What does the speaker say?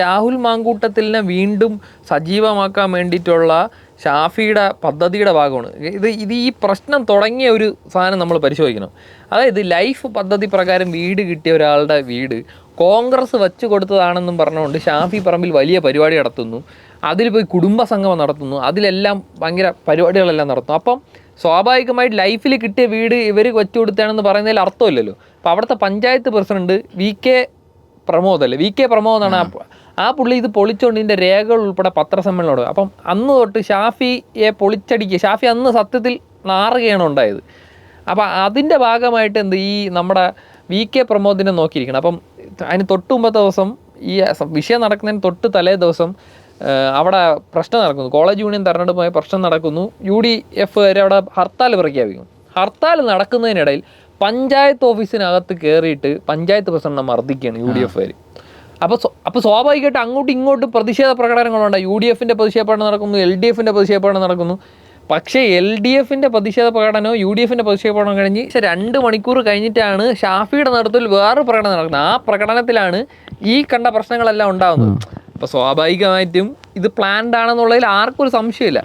രാഹുൽ മാങ്കൂട്ടത്തിലിനെ വീണ്ടും സജീവമാക്കാൻ വേണ്ടിയിട്ടുള്ള ഷാഫിയുടെ പദ്ധതിയുടെ ഭാഗമാണ്. ഇത് ഇത് ഈ പ്രശ്നം തുടങ്ങിയ ഒരു സാധനം നമ്മൾ പരിശോധിക്കണം. അതായത് ലൈഫ് പദ്ധതി പ്രകാരം വീട് കിട്ടിയ ഒരാളുടെ വീട് കോൺഗ്രസ് വെച്ചു കൊടുത്തതാണെന്നും പറഞ്ഞുകൊണ്ട് ഷാഫി പറമ്പിൽ വലിയ പരിപാടി നടത്തുന്നു. അതിൽ പോയി കുടുംബ സംഗമം നടത്തുന്നു. അതിലെല്ലാം ഭയങ്കര പരിപാടികളെല്ലാം നടത്തുന്നു. അപ്പം സ്വാഭാവികമായിട്ട് ലൈഫിൽ കിട്ടിയ വീട് ഇവർ വെച്ചു കൊടുത്താണെന്ന് പറയുന്നതിൽ അർത്ഥമില്ലല്ലോ. അപ്പോൾ അവിടുത്തെ panchayat president V K Pramod അല്ലേ? വി കെ പ്രമോദ് എന്നാണ് ആ പുള്ളി ഇത് പൊളിച്ചുകൊണ്ട് ഇതിന്റെ രേഖകൾ ഉൾപ്പെടെ പത്രസമ്മേളനം. അപ്പം അന്ന് തൊട്ട് ഷാഫിയെ പൊളിച്ചടിക്കുക ഷാഫി അന്ന് സത്യത്തിൽ നാറുകയാണ് ഉണ്ടായത്. അപ്പം അതിന്റെ ഭാഗമായിട്ട് എന്ത് ഈ നമ്മുടെ വി കെ പ്രമോദിനെ നോക്കിയിരിക്കണം. അപ്പം അതിന് തൊട്ട് മുമ്പത്തെ ദിവസം ഈ വിഷയം നടക്കുന്നതിന് തൊട്ട് തലേ ദിവസം അവിടെ പ്രശ്നം നടക്കുന്നു. കോളേജ് യൂണിയൻ തെരഞ്ഞെടുപ്പുമായി പ്രശ്നം നടക്കുന്നു. യു ഡി എഫ് വരെ അവിടെ ഹർത്താൽ പ്രഖ്യാപിക്കും ഹർത്താൽ നടക്കുന്നതിനിടയിൽ പഞ്ചായത്ത് ഓഫീസിനകത്ത് കയറിയിട്ട് പഞ്ചായത്ത് പ്രസിഡന്റിനെ മർദ്ദിക്കുകയാണ് യു ഡി എഫ് കാർ അപ്പോൾ അപ്പോൾ സ്വാഭാവികമായിട്ട് അങ്ങോട്ടും ഇങ്ങോട്ടും പ്രതിഷേധ പ്രകടനങ്ങളുണ്ട്. യു ഡി എഫിന്റെ പ്രതിഷേധ പ്രകടനം നടക്കുന്നു എൽ ഡി എഫിന്റെ പ്രതിഷേധ പ്രകടനം നടക്കുന്നു. പക്ഷേ എൽ ഡി എഫിന്റെ പ്രതിഷേധ പ്രകടനവും യു ഡി എഫിന്റെ പ്രതിഷേധ പ്രകടനം കഴിഞ്ഞ് പക്ഷേ രണ്ട് മണിക്കൂർ കഴിഞ്ഞിട്ടാണ് ഷാഫിയുടെ നേതൃത്വത്തിൽ വേറൊരു പ്രകടനം നടക്കുന്നത്. ആ പ്രകടനത്തിലാണ് ഈ കണ്ട പ്രശ്നങ്ങളെല്ലാം ഉണ്ടാകുന്നത് അപ്പോൾ സ്വാഭാവികമായിട്ടും ഇത് പ്ലാൻഡ് ആണെന്നുള്ളതിൽ ആർക്കും ഒരു സംശയമില്ല.